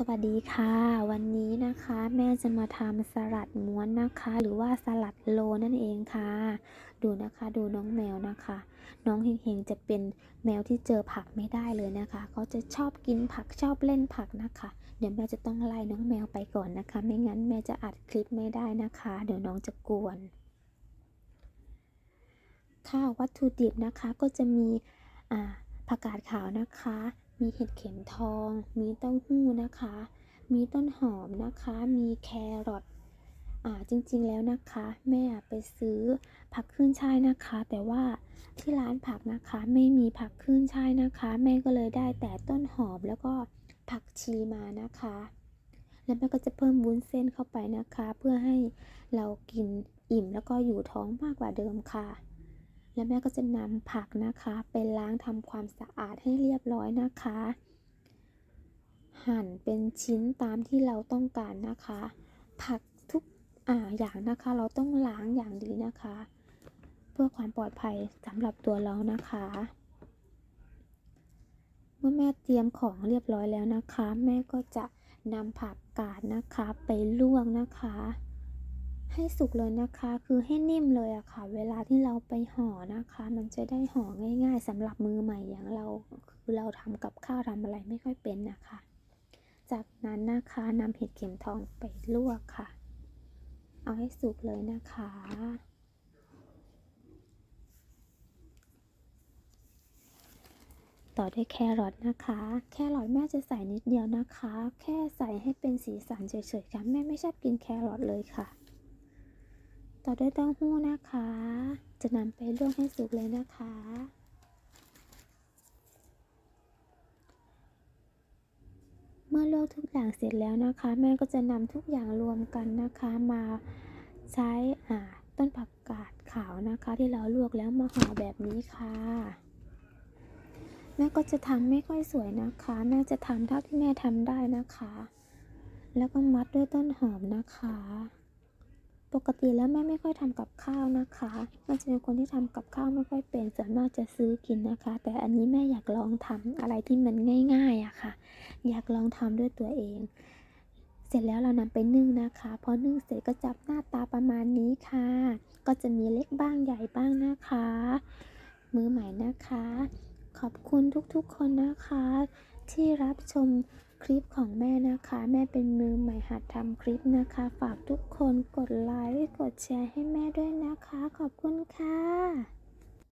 สวัสดีค่ะ วันนี้นะคะแม่จะมาทำสลัดม้วนนะคะ หรือว่าสลัดโลนั่นเองค่ะ ดูนะคะดูน้องแมวนะคะ น้องเฮงๆจะเป็นแมวที่เจอผักไม่ได้เลยนะคะเขาจะชอบกินผักชอบเล่นผักนะคะ เดี๋ยวแม่จะต้องไล่น้องแมวไปก่อนนะคะ ไม่งั้นแม่จะอัดคลิปไม่ได้นะคะ เดี๋ยวน้องจะกวน ค่ะวัตถุดิบนะคะก็จะมีผักกาดขาวนะคะ มีเห็ดเข็มทอง มีเต้าหู้นะคะ มีต้นหอมนะคะ มีแครอทอ่าจริงๆแล้วนะคะ แม่ไปซื้อผักขึ้นช่ายนะคะ แต่ว่าที่ร้านผักนะคะไม่มีผักขึ้นช่ายนะคะ แม่ก็เลยได้แต่ต้นหอมแล้วก็ผักชีมานะคะ แล้วแม่ก็จะเพิ่มวุ้นเส้นเข้าไปนะคะ เพื่อให้เรากินอิ่มแล้วก็อยู่ท้องมากกว่าเดิมค่ะ แล้วแม่ก็จะนำผักนะคะไปล้างทำความสะอาดให้เรียบร้อยนะคะ หั่นเป็นชิ้นตามที่เราต้องการนะคะ ผักทุกอ่าอย่างนะคะเราต้องล้างอย่างดีนะคะ เพื่อความปลอดภัยสำหรับตัวเรานะคะ เมื่อแม่เตรียมของเรียบร้อยแล้วนะคะ แม่ก็จะนำผักกาดนะคะไปลวกนะคะ ให้สุกเลยนะคะ คือให้นิ่มเลยอะค่ะ เวลาที่เราไปห่อนะคะ มันจะได้ห่อง่าย ๆสำหรับมือใหม่อย่างเรา คือเราทำกับข้าวทำอะไรไม่ค่อยเป็นนะคะ จากนั้นนะคะนำเห็ดเข็มทองไปลวกค่ะ เอาให้สุกเลยนะคะต่อด้วยแครอทนะคะ แครอทแม่จะใส่นิดเดียวนะคะ แค่ใส่ให้เป็นสีสันเฉยๆค่ะแม่ไม่ชอบกินแครอทเลยค่ะ ต่อด้วยเต้าหู้นะคะ จะนำไปลวกให้สุกเลยนะคะ เมื่อลวกทุกอย่างเสร็จแล้วนะคะ แม่ก็จะนำทุกอย่างรวมกันนะคะ มาใช้อ่าต้นผักกาดขาวนะคะ ที่เราลวกแล้วมาห่อแบบนี้ค่ะแม่ก็จะทำไม่ค่อยสวยนะคะ แม่จะทำเท่าที่แม่ทำได้นะคะ แล้วก็มัดด้วยต้นหอมนะคะ ปกติแล้วแม่ไม่ค่อยทำกับข้าวนะคะแม่จะเป็นคนที่ทำกับข้าวไม่ค่อยเป็นส่วนมากจะซื้อกินนะคะ แต่อันนี้แม่อยากลองทำอะไรที่มันง่าย ๆอะค่ะ อยากลองทำด้วยตัวเอง เสร็จแล้วเรานำไปนึ่งนะคะ พอนึ่งเสร็จก็จับหน้าตาประมาณนี้ค่ะ ก็จะมีเล็กบ้างใหญ่บ้างนะคะ มือใหม่นะคะ ขอบคุณทุกๆคนนะคะ ที่รับชมคลิปของแม่นะคะ แม่เป็นมือใหม่หัดทำคลิปนะคะ ฝากทุกคนกดไลค์กดแชร์ให้แม่ด้วยนะคะ ขอบคุณค่ะ